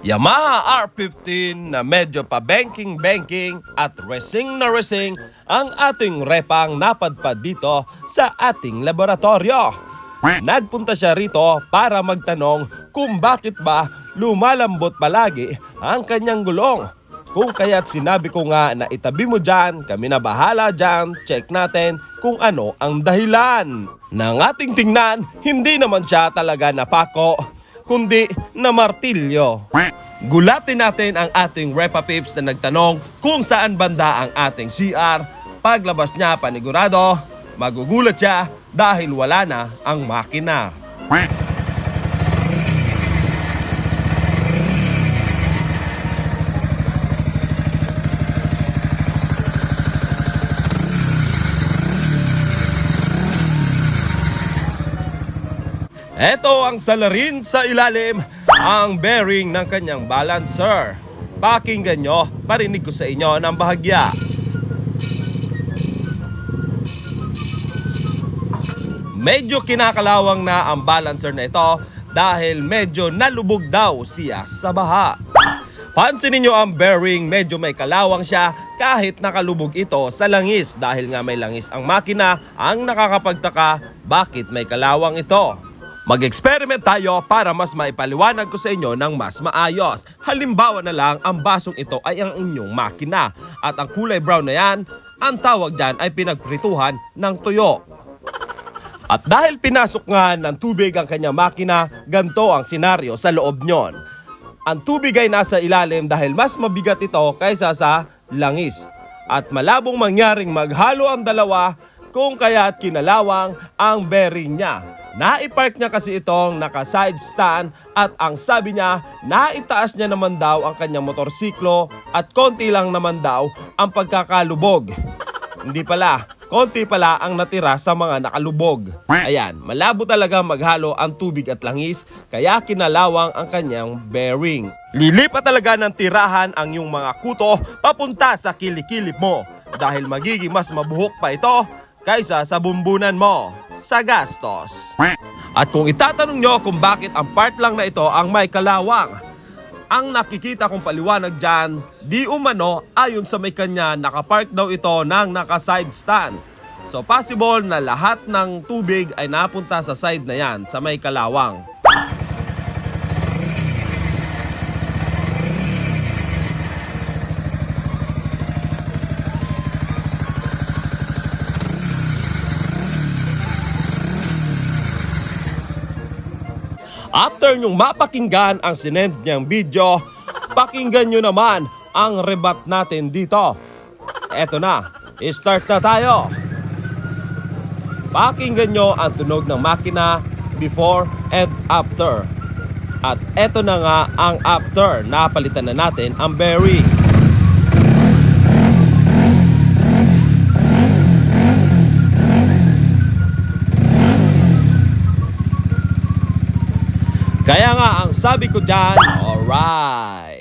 Yamaha R15 na medyo pa banking-banking at racing na racing ang ating repang napadpad dito sa ating laboratorio. Nagpunta siya rito para magtanong kung bakit ba lumalambot palagi ang kanyang gulong. Kung kaya't sinabi ko nga na itabi mo dyan, kami na bahala dyan, check natin kung ano ang dahilan. Nang ating tingnan, hindi naman siya talaga napako, kundi na martilyo. Gulatin natin ang ating Repa Pips na nagtanong kung saan banda ang ating CR. Paglabas niya panigurado, magugulat siya dahil wala na ang makina. Ito ang salarin sa ilalim, ang bearing ng kanyang balancer. Pakinggan nyo, parinig ko sa inyo ng bahagya. Medyo kinakalawang na ang balancer na ito dahil medyo nalubog daw siya sa baha. Pansinin nyo ang bearing, medyo may kalawang siya kahit nakalubog ito sa langis dahil nga may langis ang makina ang nakakapagtaka bakit may kalawang ito. Mag-experiment tayo para mas maipaliwanag ko sa inyo ng mas maayos. Halimbawa na lang, ang basong ito ay ang inyong makina at ang kulay brown na yan, ang tawag dyan ay pinagprituhan ng tuyo. At dahil pinasok nga ng tubig ang kanyang makina, ganito ang senaryo sa loob nyon. Ang tubig ay nasa ilalim dahil mas mabigat ito kaysa sa langis. At malabong mangyaring maghalo ang dalawa kung kaya't kinalawang ang bearing niya. Naipark niya kasi itong naka-side stand at ang sabi niya, naitaas niya naman daw ang kanyang motorsiklo at konti lang naman daw ang pagkakalubog. Hindi pala, konti pala ang natira sa mga nakalubog. Ayan, malabo talaga maghalo ang tubig at langis, kaya kinalawang ang kanyang bearing. Lilipat talaga ng tirahan ang iyong mga kuto papunta sa kilikilip mo dahil magiging mas mabuhok pa ito kaysa sa bumbunan mo sa gastos. At kung itatanong nyo kung bakit ang part lang na ito ang may kalawang, ang nakikita kong paliwanag dyan, di umano ayon sa may kanya nakapark daw ito ng naka-side stand. So possible na lahat ng tubig ay napunta sa side na yan, sa may kalawang. After nyong mapakinggan ang sinend niyang video, pakinggan nyo naman ang rebat natin dito. Eto na, start na tayo. Pakinggan nyo ang tunog ng makina before and after. At eto na nga ang after, napalitan na natin ang bearing. Kaya nga ang sabi ko dyan, alright.